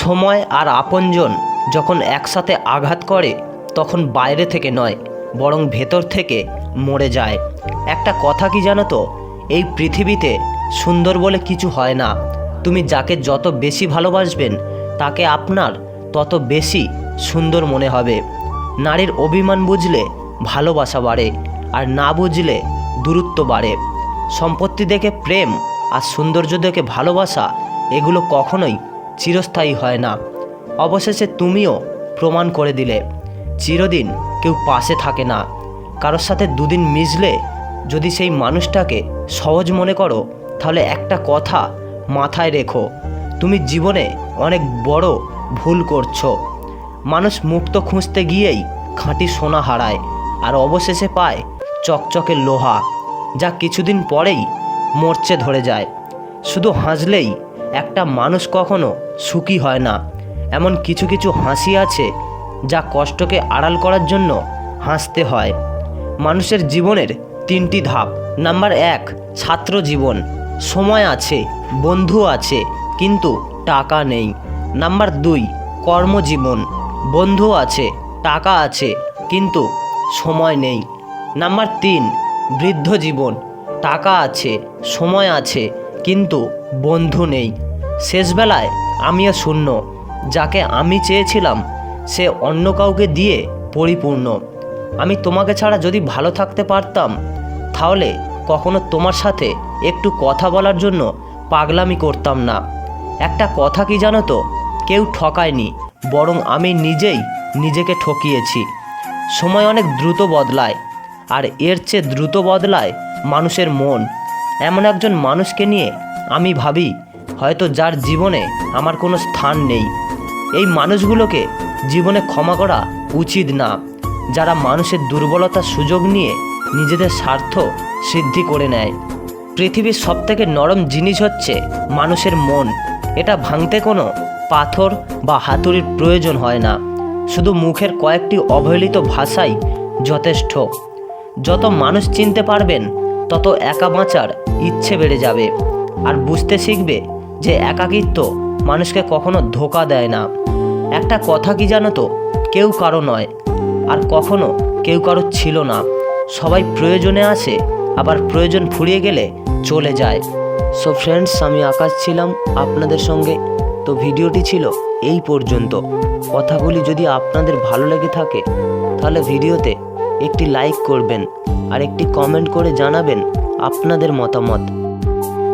সময় আর আপনজন যখন একসাথে আঘাত করে, তখন বাইরে থেকে নয়, বরং ভেতর থেকে মরে যায়। একটা কথা কি জানো তো? এই পৃথিবীতে সুন্দর বলে কিছু হয় না। তুমি যাকে যত বেশি ভালোবাসবেন, তাকে আপনার তত বেশি সুন্দর মনে হবে। নারীর অভিমান বুঝলে ভালোবাসা বাড়ে, আর না বুঝলে দূরত্ব বাড়ে। সম্পত্তি দেখে প্রেম আর সৌন্দর্য দেখে ভালোবাসা, এগুলো কখনোই চিরস্থায়ী হয় না। অবশেষে তুমিও প্রমাণ করে দিলে। চিরদিন কেউ পাশে থাকে না। কারোর সাথে দুদিন মিশলে যদি সেই মানুষটাকে সহজ মনে করো, তাহলে একটা কথা মাথায় রেখো, তুমি জীবনে অনেক বড় ভুল করছ। মানুষ মুক্ত খুঁজতে গিয়েই খাঁটি সোনা হারায়, আর অবশেষে পায় চকচকে লোহা, যা কিছুদিন পরেই মরচে ধরে যায়। শুধু হাসলেই একটা মানুষ কখনো সুখী হয় না। এমন কিছু কিছু হাসি আছে যা কষ্টকে আড়াল করার জন্য হাসতে হয়। মানুষের জীবনের তিনটি ধাপ। নাম্বার এক, ছাত্র জীবন। সময় আছে, বন্ধু আছে, কিন্তু টাকা নেই। নাম্বার দুই, কর্মজীবন। বন্ধু আছে, টাকা আছে, কিন্তু সময় নেই। নাম্বার তিন, বৃদ্ধ জীবন। টাকা আছে, সময় আছে, কিন্তু বন্ধু নেই। শেষবেলায় আমিও শূন্য, যাকে আমি চেয়েছিলাম, সে অন্য কাউকে দিয়ে পরিপূর্ণ। আমি তোমাকে ছাড়া যদি ভালো থাকতে পারতাম, তাহলে কখনো তোমার সাথে একটু কথা বলার জন্য পাগলামি করতাম না। একটা কথা কি জানো তো? কেউ ঠকায়নি, বরং আমি নিজেই নিজেকে ঠকিয়েছি। সময় অনেক দ্রুত বদলায়, আর এর চেয়ে দ্রুত বদলায় মানুষের মন। এমন একজন মানুষকে নিয়ে আমি ভাবি হয়তো যার জীবনে আমার কোনো স্থান নেই। এই মানুষগুলোকে জীবনে ক্ষমা করা উচিত না। যারা মানুষের দুর্বলতার সুযোগ নিয়ে নিজেদের স্বার্থ সিদ্ধি করে নেয়। পৃথিবীর সবথেকে নরম জিনিস হচ্ছে মানুষের মন। এটা ভাঙতে কোনো পাথর বা হাতুড়ির প্রয়োজন হয় না। শুধু মুখের কয়েকটি অবহেলিত ভাষাই যথেষ্ট। যত মানুষ চিনতে পারবেন, তত একা বাঁচার ইচ্ছে বেড়ে যাবে। আর বুঝতে শিখবে যে একাকিত্ব মানুষকে কখনো ধোকা দেয় না। একটা কথা কি জানো তো? কেউ কারও নয়। আর কখনো কেউ কারও ছিল না। সবাই প্রয়োজনে আসে, আবার প্রয়োজন ফুরিয়ে গেলে চলে যায়। সো ফ্রেন্ডস আমি আকাশ ছিলাম আপনাদের সঙ্গে। তো ভিডিওটি ছিল এই পর্যন্ত। কথাগুলি যদি আপনাদের ভালো লেগে থাকে, তাহলে ভিডিওতে একটি লাইক করবেন। আর একটি কমেন্ট করে জানাবেন আপনাদের মতামত।